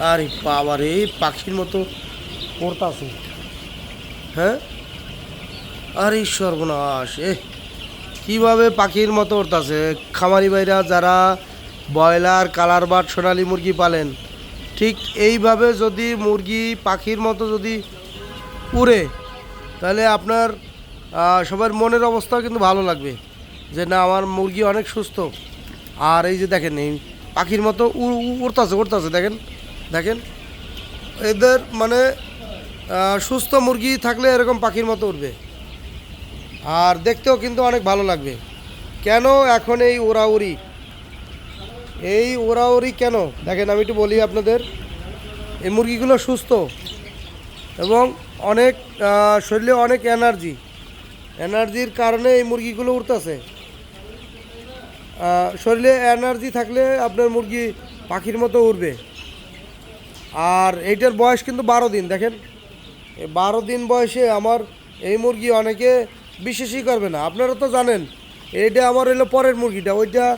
আরে বাবা রে পাখির মতো পড়তাছে। হ্যাঁ? আরে সর্বনাশ, এ, কীভাবে পাখির মতো উঠতাছে খামারি ভাইরা যারা ব্রয়লার, কালার বাট সোনালি মুরগি পালেন, ঠিক এইভাবে যদি মুরগি পাখির মতো যদি উড়ে, তাহলে আপনার সবার মনের অবস্থাও কিন্তু ভালো লাগবে। যে না, আমার মুরগি অনেক সুস্থ। আর এই যে দেখেন, এই পাখির মতো উড়- উড়- উড়তাছে উড়তাছে, দেখেন। দেখেন, এদের মানে সুস্থ মুরগি থাকলে এরকম পাখির মতো উঠবে। আর দেখতেও কিন্তু অনেক ভালো লাগবে। কেন এখন এই ওরাউরি এই ওরাউরি কেন? দেখেন, আমি একটু বলি আপনাদের। এই মুরগিগুলো সুস্থ এবং অনেক শরীরে অনেক এনার্জি। এনার্জির কারণে এই মুরগিগুলো উঠতেছে শরীরে এনার্জি থাকলে আপনার মুরগি পাখির মতো উড়বে। আর এইটার বয়স কিন্তু বারো দিন, দেখেন। বারো দিন বয়সে আমার এই মুরগি অনেকে বিশ্বাসই করবে না। আপনারা তো জানেন, এইটা আমার হলো পরের মুরগিটা, ওইটা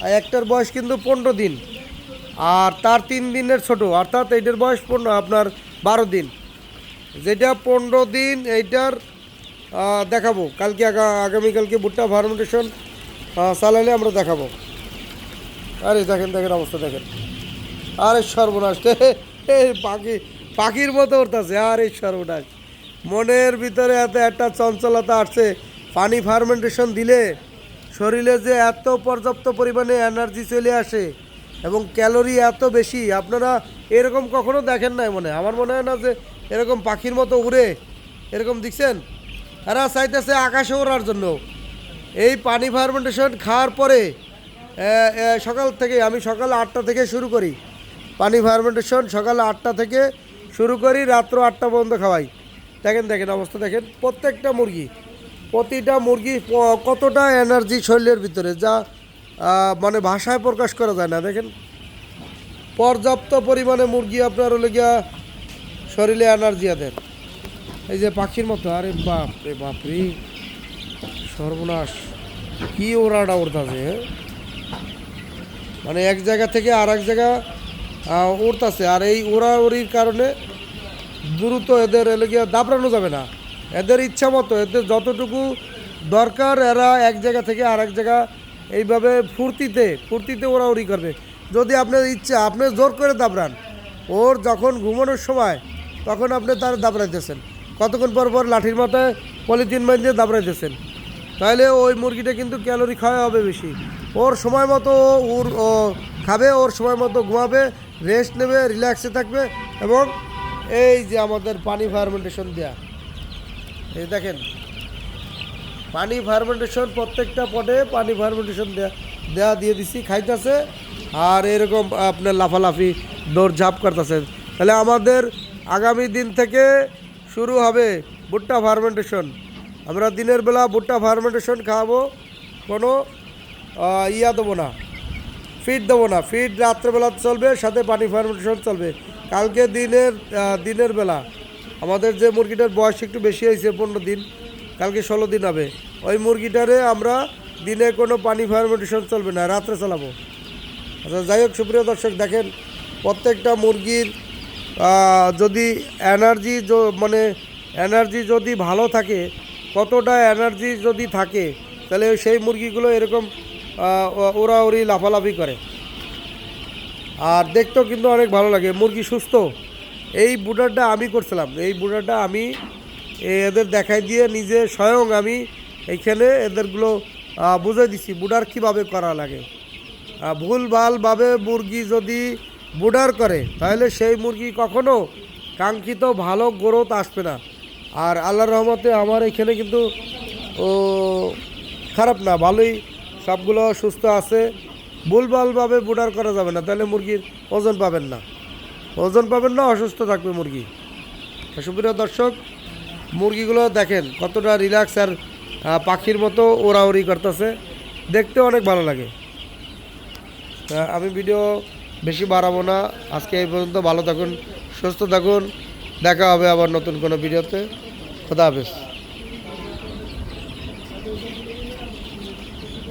একটার বয়স কিন্তু পনেরো দিন, আর তার তিন দিনের ছোট, অর্থাৎ এইটার বয়স পনেরো, আপনার বারো দিন। যেটা পনেরো দিন, এইটার দেখাবো। কালকে আগা- আগামীকালকে ভুট্টা ফার্মেন্টেশন চালালে আমরা দেখাবো। আরে দেখেন দেখেন অবস্থা, দেখেন। আরে সর্বনাশ পাখি, পাখির মতো উঠতেছে আরে সর্বনাশ। মনের ভিতরে এত একটা চঞ্চলতা আসছে, পানি ফার্মেন্টেশন দিলে শরীরে যে এত পর্যাপ্ত পরিমাণে এনার্জি চলে আসে এবং ক্যালোরি এত বেশি, আপনারা এরকম কখনো দেখেন নাই মনে। আমার মনে হয় না যে এরকম পাখির মতো উড়ে, এরকম দেখছেন? এরা চাইতেছে আকাশে ওড়ার জন্য। এই পানি ফার্মেন্টেশন খাওয়ার পরে সকাল থেকে, আমি সকাল আটটা থেকে শুরু করি। পানি ফার্মেন্টেশন সকাল আটটা থেকে শুরু করি, রাত্র আটটা পর্যন্ত খাওয়াই। দেখেন দেখেন অবস্থা, দেখেন, প্রত্যেকটা মুরগি, প্রতিটা মুরগি কতটা এনার্জি শরীরের ভিতরে যা মানে ভাষায় প্রকাশ করা যায় না। দেখেন, পর্যাপ্ত পরিমাণে মুরগি আপনার হলে গিয়া শরীরে এনার্জি আদের এই যে পাখির মতো, আরে বাপ রে বাপ রে। সর্বনাশ, কী ওরাটা উড়তাছে হ্যাঁ? মানে এক জায়গা থেকে আর এক জায়গা উড়তাছে। আর এই উড়াউড়ির কারণে দ্রুত এদের এলাকা দাবড়ানো যাবে না। এদের ইচ্ছা মতো, এদের যতটুকু দরকার, এরা এক জায়গা থেকে আর এক জায়গা এইভাবে ফুর্তিতে ফুর্তিতে ওড়াউড়ি করবে। যদি আপনার ইচ্ছা, আপনি জোর করে দাবড়ান। ওর যখন ঘুমানোর সময়, তখন আপনি তার দাবড়াইতেছেন। কতক্ষণ পর পর লাঠির মাথায় পলিথিন বাঁধিয়ে দাবড়াইতেছেন। তাহলে ওই মুরগিটা কিন্তু ক্যালোরি খাওয়া হবে বেশি। ওর সময় মতো ওর খাবে, ওর সময় মতো ঘুমাবে। রেস্ট নেবে রিল্যাক্সে থাকবে এবং এই যে আমাদের পানি ফার্মেন্টেশন দেয়া, এই দেখেন, পানি ফার্মেন্টেশন প্রত্যেকটা পটে পানি ফার্মেন্টেশন দেয়া দেয়া দিয়ে দিছি, খাইতেছে, আর এরকম আপনার লাফালাফি, দৌড়ঝাঁপ করতেছে। তাহলে আমাদের আগামী দিন থেকে শুরু হবে ভুট্টা ফার্মেন্টেশন আমরা দিনের বেলা ভুট্টা ফার্মেন্টেশন খাওয়াবো, কোনো ইয়া দেবো না। ফিড দেবো না। ফিড রাত্রেবেলা চলবে, সাথে পানি ফার্মেন্টেশন চলবে। কালকে দিনের দিনের বেলা। আমাদের যে মুরগিটার বয়স একটু বেশি হয়েছে, পনেরো দিন, কালকে ষোলো দিন হবে। ওই মুরগিটারে আমরা দিনে কোনো পানি ফার্মেন্টেশন চলবে না, রাত্রে চালাবো। আচ্ছা যাই হোক, সুপ্রিয় দর্শক, দেখেন, প্রত্যেকটা মুরগির যদি এনার্জি মানে এনার্জি যদি ভালো থাকে, কতটা এনার্জি যদি থাকে, তাহলে সেই মুরগিগুলো এরকম আহ, ও- লাফালাফি করে। আর দেখতেও কিন্তু অনেক ভালো লাগে মুরগি সুস্থ। এই বুডারটা আমি করছিলাম এই বুডারটা আমি এদের দেখাই দিয়ে নিজে স্বয়ং আমি এইখানে এদেরগুলো বুঝে দিছি বুডার কীভাবে করা লাগে। আহ, ভুলভালভাবে মুরগি যদি বুডার করে তাহলে সেই মুরগি কখনো কাঙ্ক্ষিত ভালো গ্রোথ আসবে না। আর আল্লাহর রহমতে আমার এখানে কিন্তু ও খারাপ না ভালোই সবগুলো সুস্থ আছে, ভুলভালভাবে বুডার করা যাবে না। তাহলে মুরগির ওজন পাবেন না। ওজন পাবেন না, অসুস্থ থাকবে মুরগি। সুপ্রিয় দর্শক, মুরগিগুলো দেখেন কতটা রিল্যাক্স আর পাখির মতো ওড়াউড়ি করতেছে। দেখতে অনেক ভালো লাগে। আমি ভিডিও বেশি বাড়াবো না। আজকে এই পর্যন্ত ভালো থাকুন, সুস্থ থাকুন। দেখা হবে আবার নতুন কোনো ভিডিওতে। খোদা হাফেজ।